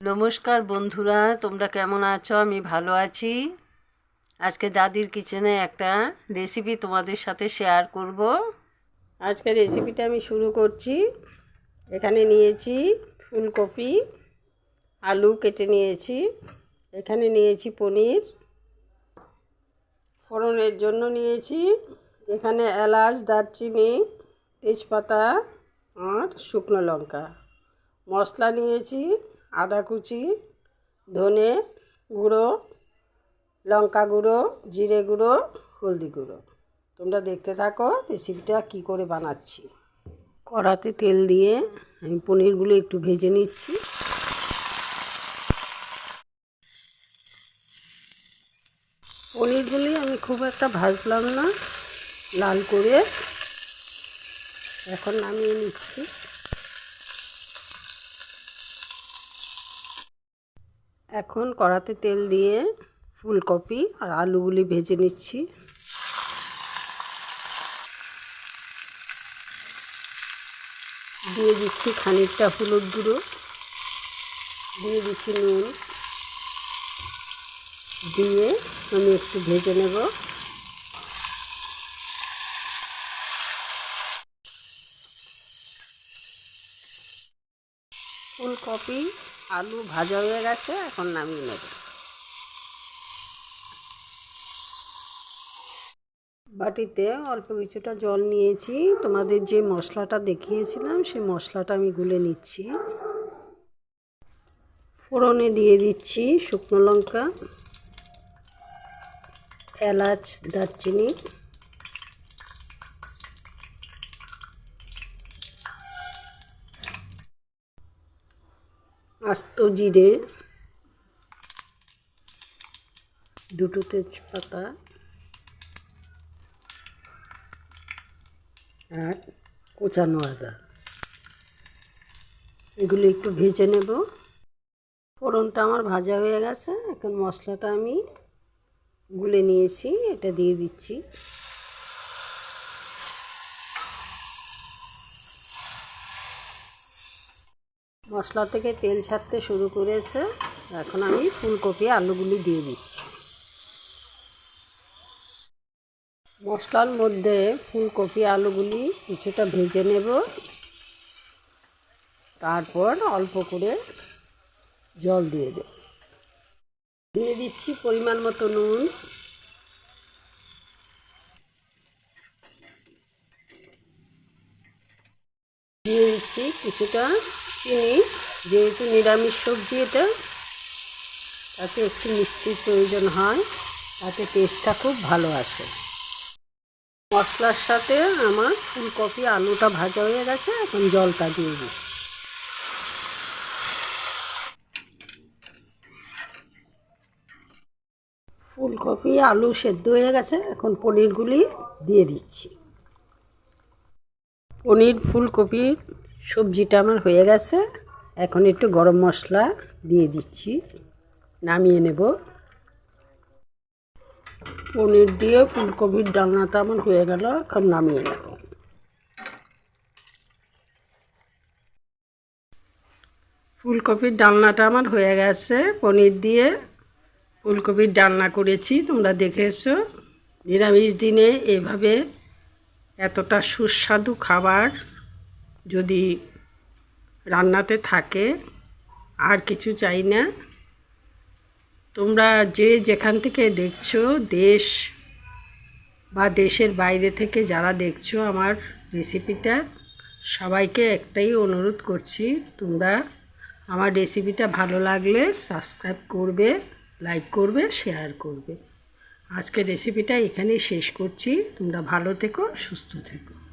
নমস্কার বন্ধুরা, তোমরা কেমন আছো? আমি ভালো আছি। আজকে দাদির কিচেনে একটা রেসিপি তোমাদের সাথে শেয়ার করব। আজকে রেসিপিটা আমি শুরু করছি। এখানে নিয়েছি ফুলকপি, আলু কেটে নিয়েছি। এখানে নিয়েছি পনির। ফোড়নের জন্য নিয়েছি। এখানে এলাচ, দারচিনি, তেজপাতা আর শুকনো লঙ্কা। মশলা নিয়েছি। আদা কুচি, ধনে গুঁড়ো, লঙ্কা গুঁড়ো, জিরে গুঁড়ো, হলদি গুঁড়ো। তোমরা দেখতে থাকো রেসিপিটা কি করে বানাচ্ছি। কড়াতে তেল দিয়ে আমি পনিরগুলো একটু ভেজে নিচ্ছি। পনিরগুলি আমি খুব একটা ভাজলাম না, লাল করে। এখন নামিয়ে নিচ্ছি। এখন কড়াতে তেল দিয়ে ফুলকপি আর আলুগুলি ভেজে নিচ্ছি। দিয়ে দিচ্ছি খানিকটা হলুদ গুঁড়ো। দিয়ে দিচ্ছি নুন। দিয়ে আমি একটু ভেজে নেব। ফুলকপি আলু ভাজা হয়ে গেছে, এখন নামিয়ে নেব। বাটিতে অল্প কিছুটা জল নিয়েছি। তোমাদের যে মশলাটা দেখিয়েছিলাম, সেই মশলাটা আমি গুলে নিচ্ছি। ফোড়নে দিয়ে দিচ্ছি শুকনো লঙ্কা, এলাচ, দারচিনি। আস্ত জিরে, দুটো তেজপাতা, আর কোচানো আদা। এগুলো একটু ভেজে নেব। ফোড়নটা আমার ভাজা হয়ে গেছে। এখন মশলাটা আমি গুলে নিয়েছি, এটা দিয়ে দিচ্ছি। মশলা থেকে তেল ছাড়তে শুরু করেছে। এখন আমি ফুলকপি, আলুগুলি দিয়ে দিচ্ছি। মশলার মধ্যে ফুলকপি, আলুগুলি কিছুটা ভেজে নেব। তারপর অল্প করে জল দিয়ে দেব। দিয়ে দিচ্ছি পরিমাণ মতো নুন। দিয়ে দিচ্ছি কিছুটা চিনি, যেহেতু নিরামিষ সবজি এটা, তাতে একটু মিষ্টির প্রয়োজন হয়, তাতে টেস্টটা খুব ভালো আসে। মশলার সাথে আমার ফুলকপি, আলুটা ভাজা হয়ে গেছে, এখন জলটা দিয়ে দিচ্ছি ফুলকপি, আলু সেদ্ধ হয়ে গেছে, এখন পনিরগুলি দিয়ে দিচ্ছি। পনির ফুলকপির সবজিটা আমার হয়ে গেছে। এখন একটু গরম মশলা দিয়ে দিচ্ছি। নামিয়ে নেব। পনির দিয়ে ফুলকপির ডালনাটা আমার হয়ে গেল, এখন নামিয়ে নেব। ফুলকপির ডালনাটা আমার হয়ে গেছে, পনির দিয়ে ফুলকপির ডালনা করেছি, তোমরা দেখেছ নিরামিষ দিনে এভাবে এতটা সুস্বাদু খাবার যদি রান্নাতে থাকে, আর কিছু চাই না, তোমরা যে যেখান থেকে দেখছ, দেশ বা দেশের বাইরে থেকে যারা দেখছ আমার রেসিপিটা, সবাইকে একটাই অনুরোধ করছি, তোমরা আমার রেসিপিটা ভালো লাগলে সাবস্ক্রাইব করবে, লাইক করবে, শেয়ার করবে। আজকে রেসিপিটা এখানেই শেষ করছি। তোমরা ভালো থেকো, সুস্থ থেকো।